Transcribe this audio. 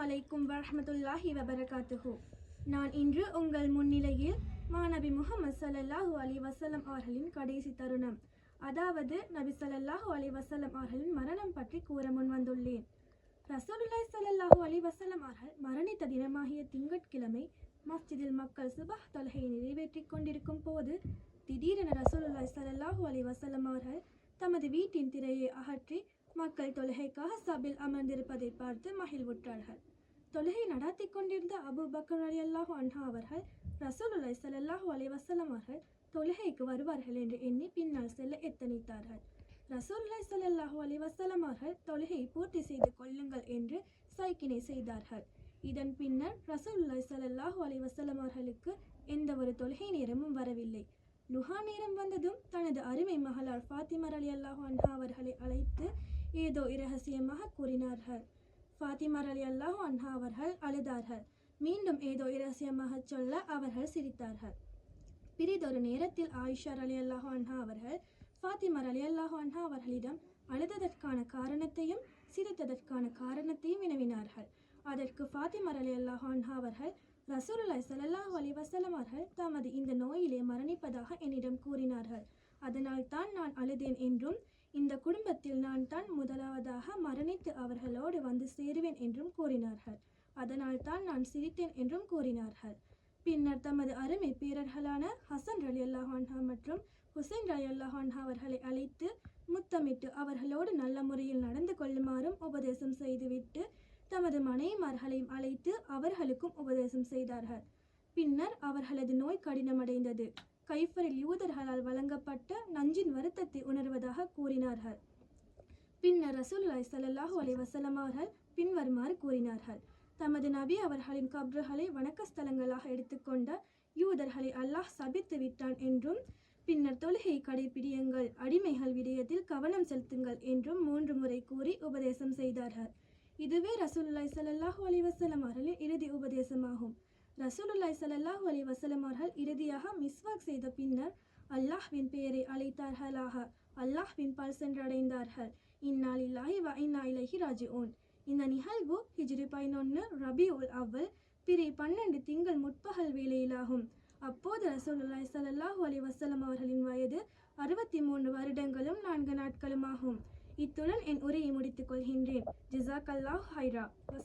அலைக்கும் வரமத்துல்லாஹி வபரகாத்துஹூ. நான் இன்று உங்கள் முன்னிலையில் மாநபி முகமது ஸல்லல்லாஹு அலி வசலம் அவர்களின் கடைசி தருணம். அதாவது நபி ஸல்லல்லாஹு அலி வசலம் அவர்களின் மரணம் பற்றி கூற முன் வந்துள்ளேன். ரசூலுல்லாய் ஸல்லல்லாஹு அலி வசலம் அவர்கள் மரணித்த தினமாகிய திங்கட்கிழமை மஸ்ஜிதில் மக்கள் சுபஹ் தொலகையை நிறைவேற்றிக் கொண்டிருக்கும் போது திடீரென ரசூலுல்லாய் ஸல்லல்லாஹு அலி வசலம் அவர்கள் தமது வீட்டின் திரையை அகற்றி மக்கள் தொழுகைக்காக சபில் அமர்ந்திருப்பதை பார்த்து மகிழ்வுற்றார்கள் தொழுகை நடாத்தி கொண்டிருந்த அபு பக்கர் அலி அல்லாஹு அன்ஹா அவர்கள் ரசூலுல்லாய் ஸல்லல்லாஹு அலைஹி வஸல்லம் அவர்கள் தொழுகைக்கு வருவார்கள் என்று எண்ணி பின்னால் செல்ல எத்தனித்தார்கள். ரசூல்லாய் ஸல்லல்லாஹு அலைஹி வஸல்லம் அவர்கள் தொழுகையை பூர்த்தி செய்து கொள்ளுங்கள் என்று சைக்கினை செய்தார்கள். இதன் பின்னர் ரசூல்லாய் ஸல்லல்லாஹு அலைஹி வசலம் அவர்களுக்கு எந்த ஒரு தொழுகை நேரமும் வரவில்லை. லுஹா நேரம் வந்ததும் தனது அருமை மகளார் ஃபாத்திமர் அலி அல்லாஹு அன்ஹா அவர்களை அழைத்து ஏதோ இரகசியமாக கூறினார்கள். ஃபாத்திமர் அலி அல்லாஹு அன்ஹா அவர்கள் அழுதார்கள். மீண்டும் ஏதோ இரகசியமாக சொல்ல அவர்கள் சிரித்தார்கள். பிரிதொரு நேரத்தில் ஆயிஷார் அலி அல்லாஹ் அன்ஹா அவர்கள் ஃபாத்திமர் அலி அல்லாஹு அன்ஹா அவர்களிடம் அழுததற்கான காரணத்தையும் சிரித்ததற்கான காரணத்தையும் வினவினார்கள். அதற்கு ஃபாத்திமர் அலி அல்லாஹு அன்ஹா அவர்கள் ரசூலுல்லாய் ஸல்லல்லாஹு அலைஹி அவர்கள் தமது இந்த நோயிலே மரணிப்பதாக என்னிடம் கூறினார்கள். அதனால் தான் நான் அழுதேன் என்றும் இந்த குடும்பத்தில் நான் தான் முதலாவதாக மரணித்து அவர்களோடு வந்து சேருவேன் என்றும் கூறினார்கள். அதனால் தான் நான் சிரித்தேன் என்றும் கூறினார்கள். பின்னர் தமது அருமை பேரர்களான ஹசன் ரலி அல்லாஹான்ஹா மற்றும் ஹுசைன் ரலி அல்லாஹான்ஹா அவர்களை அழைத்து முத்தமிட்டு அவர்களோடு நல்ல முறையில் நடந்து கொள்ளுமாறும் உபதேசம் செய்துவிட்டு தமது மனைவிமார்களையும் அழைத்து அவர்களுக்கும் உபதேசம் செய்தார்கள். பின்னர் அவர்களது நோய் கடினமடைந்தது. கைஃபரில் யூதர்களால் வழங்கப்பட்ட நஞ்சின் வருத்தத்தை உணர்வதாக கூறினார்கள். பின்னர் ரசூல்லாய் ஸல்லல்லாஹு அலை வஸல்லம் அவர்கள் பின்வருமாறு கூறினார்கள். தமது நபி அவர்களின் கப்ருகளை வணக்க ஸ்தலங்களாக எடுத்துக்கொண்ட யூதர்களை அல்லாஹ் சபித்து விட்டான் என்றும் பின்னர் தொழுகை கடைபிடியுங்கள் அடிமைகள் விடயத்தில் கவனம் செலுத்துங்கள் என்றும் மூன்று முறை கூறி உபதேசம் செய்தார்கள். இதுவே ரசூல்லாய் சல்லாஹூ அலி வசலம் அவர்களின் இறுதி உபதேசமாகும். ரசூலுல்லாய் ஸல்லல்லாஹு அலி வசலம் அவர்கள் இறுதியாக மிஸ்வாக் செய்த பின்னர் அல்லாஹ்வின் பெயரை அழைத்தார்களாக. அல்லாஹ்வின் பால் சென்றடைந்தார்கள். இன்னா லில்லாஹி வ இன்னா இலைஹி ராஜிஊன். இந்த நிகழ்வு ஹிஜ்ரி பதினொன்று ரபி உல் அவ்வல் பிறை பன்னெண்டு திங்கள் முற்பகல் வேளையிலாகும். அப்போது ரசூலுல்லாய் ஸல்லல்லாஹு அலி வசலம் அவர்களின் வயது அறுபத்தி மூன்று வருடங்களும் நான்கு நாட்களுமாகும். இத்துடன் என் உரையை முடித்துக் கொள்கின்றேன். ஜிசாக் அல்லாஹ் ஹைரா